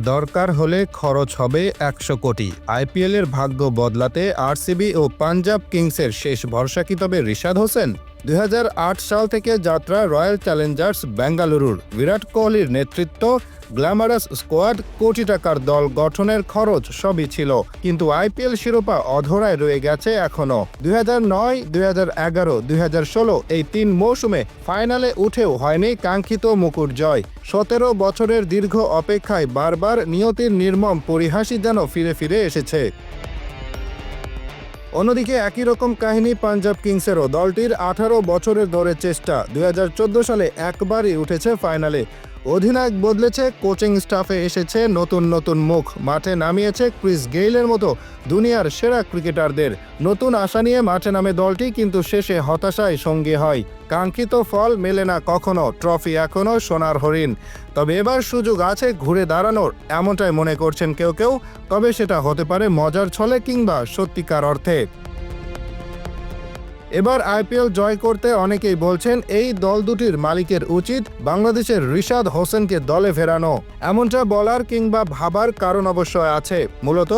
দরকার হলে খরচ হবে একশো কোটি। আইপিএলের ভাগ্য বদলাতে আরসিবি ও পাঞ্জাব কিংসের শেষ ভরসা কি তবে রিশাদ হোসেন? দুই হাজার আট সাল থেকে যাত্রা রয়্যাল চ্যালেঞ্জার্স বেঙ্গালুরুর বিরাট কোহলির নেতৃত্ব গ্ল্যামারাস স্কোয়াড কোটি টাকার দল গঠনের খরচ সবই ছিল। কিন্তু আইপিএল শিরোপা অধরায় রয়ে গেছে এখনও দুই হাজার নয়, দুই হাজার এগারো হাজার ষোলো এই তিন মৌসুমে ফাইনালে উঠেও হয়নি কাঙ্ক্ষিত মুকুট জয়। সতেরো বছরের দীর্ঘ অপেক্ষায় বারবার নিয়তির নির্মম পরিহাসই যেন ফিরে ফিরে এসেছে। অন্যদিকে একই রকম কাহিনী পাঞ্জাব কিংসেরও। দলটির আঠারো বছরের ধরে চেষ্টা। দু হাজার চোদ্দ সালে একবারই উঠেছে ফাইনালে। অধিনায়ক বদলেছে, কোচিং স্টাফে এসেছে, নতুন নতুন মুখ মাঠে নামিয়েছে ক্রিস গেইলের মতো দুনিয়ার সেরা ক্রিকেটারদের। নতুন আশা নিয়ে মাঠে নামে দলটি কিন্তু শেষে হতাশায় সঙ্গী হয়। কাঙ্ক্ষিত ফল মেলে না কখনো, ট্রফি এখনও সোনার হরিণ। তবে এবার সুযোগ আছে ঘুরে দাঁড়ানোর, এমনটাই মনে করছেন কেউ কেউ, তবে সেটা হতে পারে মজার ছলে কিংবা সত্যিকার অর্থে। এবার আইপিএল জয় করতে অনেকেই বলছেন এই দল দুটির মালিকের উচিত বাংলাদেশের রিশাদ হোসেনকে দলে ফেরানো। এমনটা বলার কিংবা ভাবার কারণ অবশ্য আছে। মূলত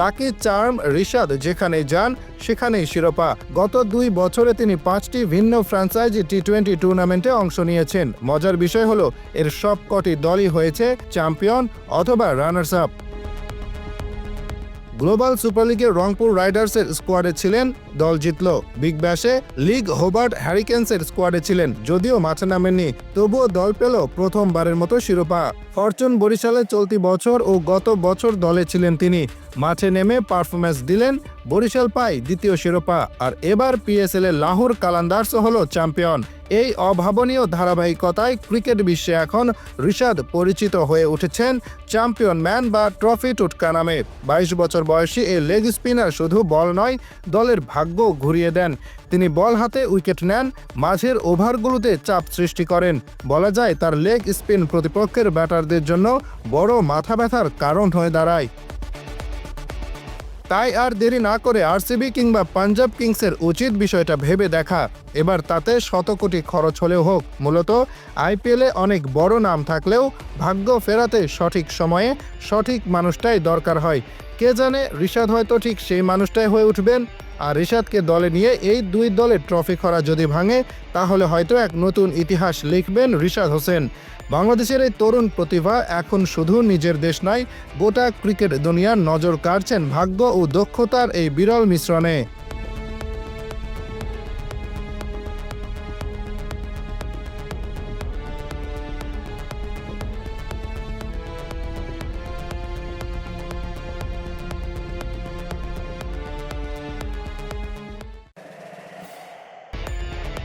লাকি চার্ম রিশাদ যেখানে যান, সেখানেই শিরোপা। গত দুই বছরে তিনি পাঁচটি ভিন্ন ফ্র্যাঞ্চাইজি টি টোয়েন্টি টুর্নামেন্টে অংশ নিয়েছেন। মজার বিষয় হলো, এর সব কটি দলই হয়েছে চ্যাম্পিয়ন অথবা রানার্স আপ। গ্লোবাল সুপার লিগের রংপুর রাইডার্সের স্কোয়াডে ছিলেন, দল জিতল। বিগ ব্যাশে লিগ হোবার্ট হ্যারিকেন্সের স্কোয়াডে ছিলেন, যদিও মাঠে নামেননি, তবুও দল পেল প্রথমবারের মতো শিরোপা। ফরচুন বরিশালে চলতি বছর ও গত বছর দলে ছিলেন তিনি। মাঠে নেমে পারফরমেন্স দিলেন বরিশাল পায় দ্বিতীয় শিরোপা, আর এবার পিএসএল এ লাহোর কালান্দার্স হল চ্যাম্পিয়ন। এই অভাবনীয় ধারাবাহিকতায় ক্রিকেট বিশ্বে এখন ঋষাদ পরিচিত হয়ে উঠেছেন চ্যাম্পিয়ন ম্যান বা ট্রফি টুটকা নামে। বাইশ বছর বয়সী এই লেগ স্পিনার শুধু বল নয়, দলের ভাগ্য ঘুরিয়ে দেন। তিনি বল হাতে উইকেট নেন, মাঝের ওভারগুলোতে চাপ সৃষ্টি করেন। বলা যায়, তার লেগ স্পিন প্রতিপক্ষের ব্যাটারদের জন্য বড় মাথা ব্যথার কারণ হয়ে দাঁড়ায়। তাই আর দেরি না করে আরসিবি কিংবা পাঞ্জাব কিংসের উচিত বিষয়টা ভেবে দেখা। এবার তাতে শত কোটি খরচ হলেও হোক, মূলত আইপিএলে অনেক বড় নাম থাকলেও ভাগ্য ফেরাতে সঠিক সময়ে সঠিক মানুষটাই দরকার হয়। কে জানে ঋষাদ হয়তো ঠিক সেই মানুষটাই হয়ে উঠবেন। আর রিশাদকে দলে নিয়ে এই দুই দলের ট্রফি খরা যদি ভাঙে, তাহলে হয়তো এক নতুন ইতিহাস লিখবেন রিশাদ হোসেন। বাংলাদেশের এই তরুণ প্রতিভা এখন শুধু নিজের দেশ নয়, গোটা ক্রিকেট দুনিয়ার নজর কাড়ছেন ভাগ্য ও দক্ষতার এই বিরল মিশ্রণে।